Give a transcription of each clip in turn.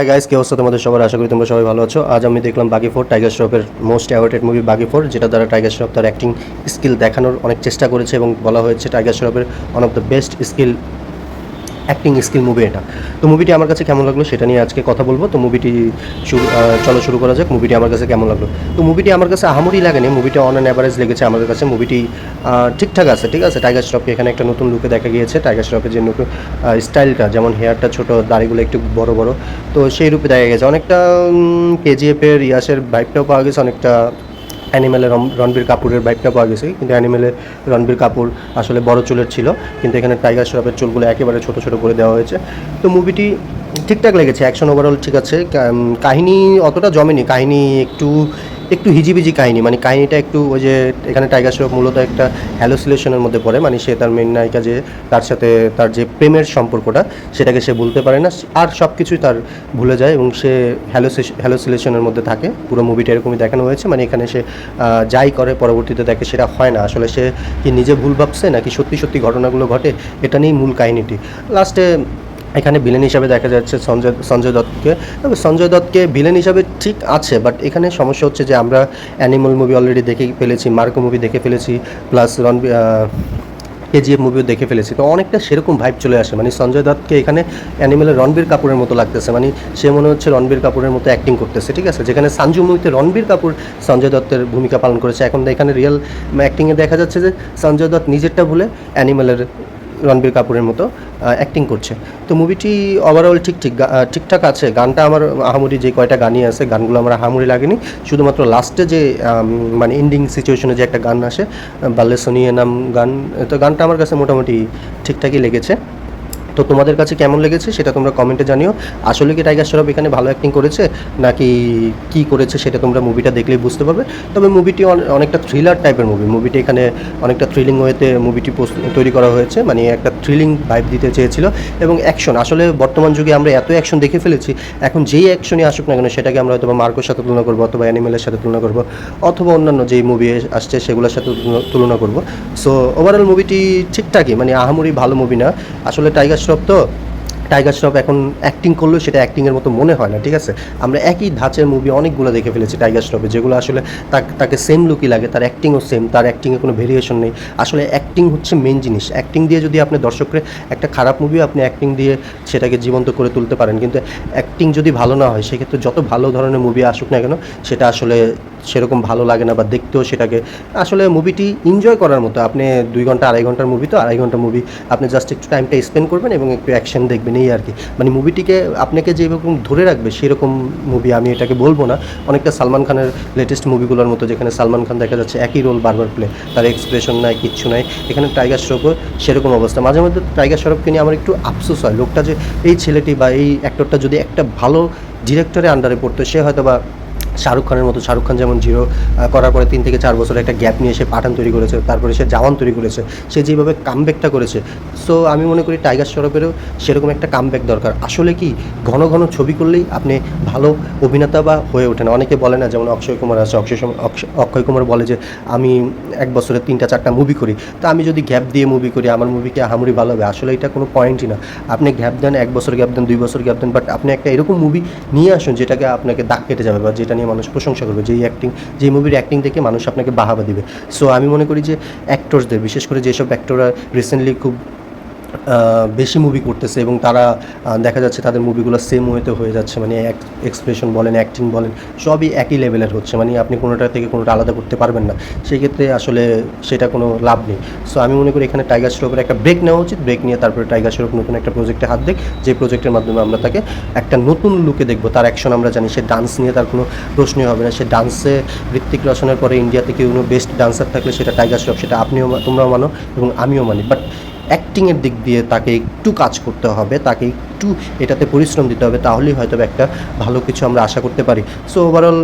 Hi guys কি অবস্থা তোমাদের সবার? আশা করি তোমরা সবাই ভালো আছো। আজ আমি দেখলাম Baaghi four tiger শ্রফের most awaited movie Baaghi four যেটা দ্বারা টাইগার শ্রফ তার অ্যাক্টিং স্কিল দেখানোর অনেক চেষ্টা করেছে এবং বলা হয়েছে tiger শ্রফের one of the best skill acting skill movie এটা। তো মুভিটি আমার কাছে কেমন লাগল সেটা নিয়ে আজকে কথা বলব। তো মুভিটি শুরু চলো শুরু করা যাক। মুভিটি আমার কাছে কেমন লাগল? তো মুভিটি আমার কাছে আহামরি লাগেনি। মুভিটা অন অ্যান অ্যাভারেজ লেগেছে আমাদের কাছে। মুভিটি ঠিকঠাক আছে, ঠিক আছে। টাইগার শ্রফকে এখানে একটা নতুন লুকে দেখা গিয়েছে। টাইগার শ্রফের যে নতুন স্টাইলটা যেমন হেয়ারটা ছোট, দাড়িগুলো একটু বড় বড়, তো সেই রূপে দেখা গেছে। অনেকটা কেজিএফের ইয়াসের বাইকটাও পাওয়া গেছে। অনেকটা অ্যানিমেলে রণবীর কাপুরের বাইকটা পাওয়া গেছে, কিন্তু অ্যানিমেলে রণবীর কাপুর আসলে বড় চুলের ছিল, কিন্তু এখানে টাইগার শ্রফের চুলগুলো একেবারে ছোট ছোট করে দেওয়া হয়েছে। তো মুভিটি ঠিকঠাক লেগেছে, অ্যাকশন ওভারঅল ঠিক আছে কাহিনি অতটা জমেনি, কাহিনী একটু একটু হিজিবিজি কাহিনী মানে কাহিনীটা একটু ওই যে এখানে টাইগার শ্রফ মূলত একটা হ্যালোসিলেশনের মধ্যে পড়ে মানে সে তার মেন নায়িকা যে তার সাথে তার যে প্রেমের সম্পর্কটা, সেটাকে সে বলতে পারে না, আর সব কিছুই তার ভুলে যায় এবং সে হ্যালোসিলেশনের মধ্যে থাকে। পুরো মুভিটা এরকমই দেখানো হয়েছে মানে এখানে সে যাই করে পরবর্তীতে দেখে সেটা হয় না। আসলে সে কি নিজে ভুল ভাবছে, নাকি সত্যি সত্যি ঘটনাগুলো ঘটে, এটা নিয়েই মূল কাহিনীটি। লাস্টে এখানে ভিলেন হিসাবে দেখা যাচ্ছে সঞ্জয় সঞ্জয় দত্তকে। তবে সঞ্জয় দত্তকে ভিলেন হিসাবে ঠিক আছে বাট এখানে সমস্যা হচ্ছে যে আমরা অ্যানিমাল মুভি অলরেডি দেখে ফেলেছি মার্কো মুভি দেখে ফেলেছি প্লাস রণবীর কেজিএফ মুভিও দেখে ফেলেছি। তো অনেকটা সেরকম ভাইব চলে আসে। মানে সঞ্জয় দত্তকে এখানে অ্যানিমেলের রণবীর কাপুরের মতো লাগতেছে। মানে সে মনে হচ্ছে রণবীর কাপুরের মতো অ্যাক্টিং করতেছে, ঠিক আছে? যেখানে সাঞ্জু মুভিতে রণবীর কাপুর সঞ্জয় দত্তের ভূমিকা পালন করেছে। এখন এখানে রিয়েল অ্যাক্টিংয়ে দেখা যাচ্ছে যে সঞ্জয় দত্ত নিজেরটা ভুলে অ্যানিমেলের রণবীর কাপুরের মতো অ্যাক্টিং করছে। তো মুভিটি ওভারঅল ঠিক ঠিক ঠিকঠাক আছে। গানটা আমার আহামরি যে কয়টা গানই আছে, গানগুলো আমার আহামরি লাগেনি। শুধুমাত্র লাস্টে যে মানে এন্ডিং সিচুয়েশনে যে একটা গান আসে বাল্লে সোনিয়া নাম গান, তো গানটা আমার কাছে মোটামুটি ঠিকঠাকই লেগেছে। তো তোমাদের কাছে কেমন লেগেছে সেটা তোমরা কমেন্টে জানিও। আসলে কি টাইগার শ্রফ এখানে ভালো অ্যাক্টিং করেছে, নাকি কি করেছে সেটা তোমরা মুভিটা দেখলেই বুঝতে পারবে। তবে মুভিটি অনেকটা থ্রিলার টাইপের মুভি মুভিটি এখানে অনেকটা থ্রিলিং ওয়েতে মুভিটি তৈরি করা হয়েছে মানে একটা থ্রিলিং ভাইব দিতে চেয়েছিল। এবং অ্যাকশন আসলে বর্তমান যুগে আমরা এত অ্যাকশন দেখে ফেলেছি, এখন যেই অ্যাকশনই আসুক না কেন সেটাকে আমরা হয়তো মার্কোর সাথে তুলনা করব, অথবা অ্যানিমেলের সাথে তুলনা করব, অথবা অন্যান্য যেই মুভি আসছে সেগুলোর সাথে তুলনা- তুলনা করব। সো ওভারঅল মুভিটি ঠিকঠাকই মানে আহামরি ভালো মুভি না। আসলে টাইগার শ্রফ তো টাইগার শ্রফ এখন অ্যাক্টিং করলেও সেটা অ্যাক্টিংয়ের মতো মনে হয় না, ঠিক আছে? আমরা একই ধাঁচের মুভি অনেকগুলো দেখে ফেলেছি টাইগার শ্রফে যেগুলো আসলে তাক- সেম লুকই লাগে, তার অ্যাক্টিংও সেম তার অ্যাক্টিংয়ে কোনো ভেরিয়েশন নেই। আসলে অ্যাক্টিং হচ্ছে মেন জিনিস। অ্যাক্টিং দিয়ে যদি আপনি দর্শককে একটা খারাপ মুভি আপনি অ্যাক্টিং দিয়ে সেটাকে জীবন্ত করে তুলতে পারেন, কিন্তু অ্যাক্টিং যদি ভালো না হয়, সেক্ষেত্রে যত ভালো ধরনের মুভি আসুক না কেন, সেটা আসলে সেরকম ভালো লাগে না বা দেখতেও সেটাকে, আসলে মুভিটি এনজয় করার মতো। আপনি দুই ঘণ্টা, আড়াই ঘণ্টার মুভি তো, আড়াই ঘণ্টা মুভি আপনি জাস্ট একটু টাইমটা স্পেন্ড করবেন এবং একটু অ্যাকশন দেখবেন, এই আর কি। মানে মুভিটিকে আপনাকে যেরকম ধরে রাখবে, সেরকম মুভি আমি এটাকে বলব না। অনেকটা সালমান খানের লেটেস্ট মুভিগুলোর মতো, যেখানে সালমান খান দেখা যাচ্ছে একই রোল বারবার প্লে তার এক্সপ্রেশন নাই, কিচ্ছু নাই। এখানে টাইগার শ্রফও সেরকম অবস্থা। মাঝে মধ্যে টাইগার শ্রফকে নিয়ে আমার একটু আফসোস হয়। লোকটা যে এই ছেলেটি বা এই অ্যাক্টরটা যদি একটা ভালো ডিরেক্টরের আন্ডারে পড়তো, সে হয়তো বা শাহরুখ খানের মতো, শাহরুখ খান যেমন জিরো করার পরে তিন থেকে চার বছর একটা গ্যাপ নিয়ে সে পাঠান তৈরি করেছে, তারপরে সে জাওয়ান তৈরি করেছে, সে যেভাবে কামব্যাকটা করেছে। সো আমি মনে করি টাইগার শ্রফেরও সেরকম একটা কামব্যাক দরকার। আসলে কি, ঘন ঘন ছবি করলেই আপনি ভালো অভিনেতা বা হয়ে ওঠেন অনেকে বলে না, যেমন অক্ষয় কুমার আছে, অক্ষয়- অক্ষয় কুমার বলে যে, আমি এক বছরে তিনটা, চারটা মুভি করি। তো আমি যদি গ্যাপ দিয়ে মুভি করি, আমার মুভিকে আহামরি ভালো হবে। আসলে এটা কোনো পয়েন্টই না। আপনি গ্যাপ দেন, এক বছর গ্যাপ দেন, দুই বছর গ্যাপ দেন বাট আপনি একটা এরকম মুভি নিয়ে আসুন, যেটাকে আপনাকে দাগ কেটে যাবে বা যেটা নিয়ে মানুষ প্রশংসা করবে, যেই অ্যাক্টিং যেই মুভির অ্যাক্টিং দেখে মানুষ আপনাকে বাহাবা দিবে। সো আমি মনে করি যে অ্যাক্টরসদের বিশেষ করে যেসব অ্যাক্টররা রিসেন্টলি খুব বেশি মুভি করতেছে এবং তারা দেখা যাচ্ছে তাদের মুভিগুলো সেম ওয়েতে হয়ে যাচ্ছে মানে এক্সপ্রেশন বলেন অ্যাক্টিং বলেন, সবই একই লেভেলের হচ্ছে মানে আপনি কোনোটা থেকে কোনোটা আলাদা করতে পারবেন না। সেক্ষেত্রে আসলে সেটা কোনো লাভ নেই। সো আমি মনে করি এখানে টাইগার শ্রফের একটা ব্রেক নেওয়া উচিত ব্রেক নিয়ে তারপরে টাইগার শ্রফ নতুন একটা প্রজেক্টে হাত দেখ, যে প্রজেক্টের মাধ্যমে আমরা তাকে একটা নতুন লুকে দেখব, তার অ্যাকশন আমরা জানি, সে ডান্স নিয়ে তার কোনো প্রশ্নই হবে না, সে ডান্সে ঋত্বিক রোশনের পরে ইন্ডিয়াতে কেউ বেস্ট ডান্সার থাকলে সেটা টাইগার শ্রফ সেটা আপনিও তোমরাও মানো এবং আমিও মানি। বাট অ্যাক্টিংয়ের দিক দিয়ে তাকে একটু কাজ করতে হবে, তাকে একটু এটাতে পরিশ্রম দিতে হবে, তাহলেই হয়তো একটা ভালো কিছু আমরা আশা করতে পারি। সো ওভারঅল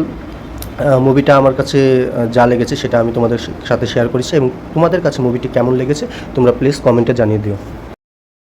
মুভিটা আমার কাছে যা লেগেছে সেটা আমি তোমাদের সাথে শেয়ার করেছি এবং তোমাদের কাছে মুভিটি কেমন লেগেছে তোমরা প্লিজ কমেন্টে জানিয়ে দিও।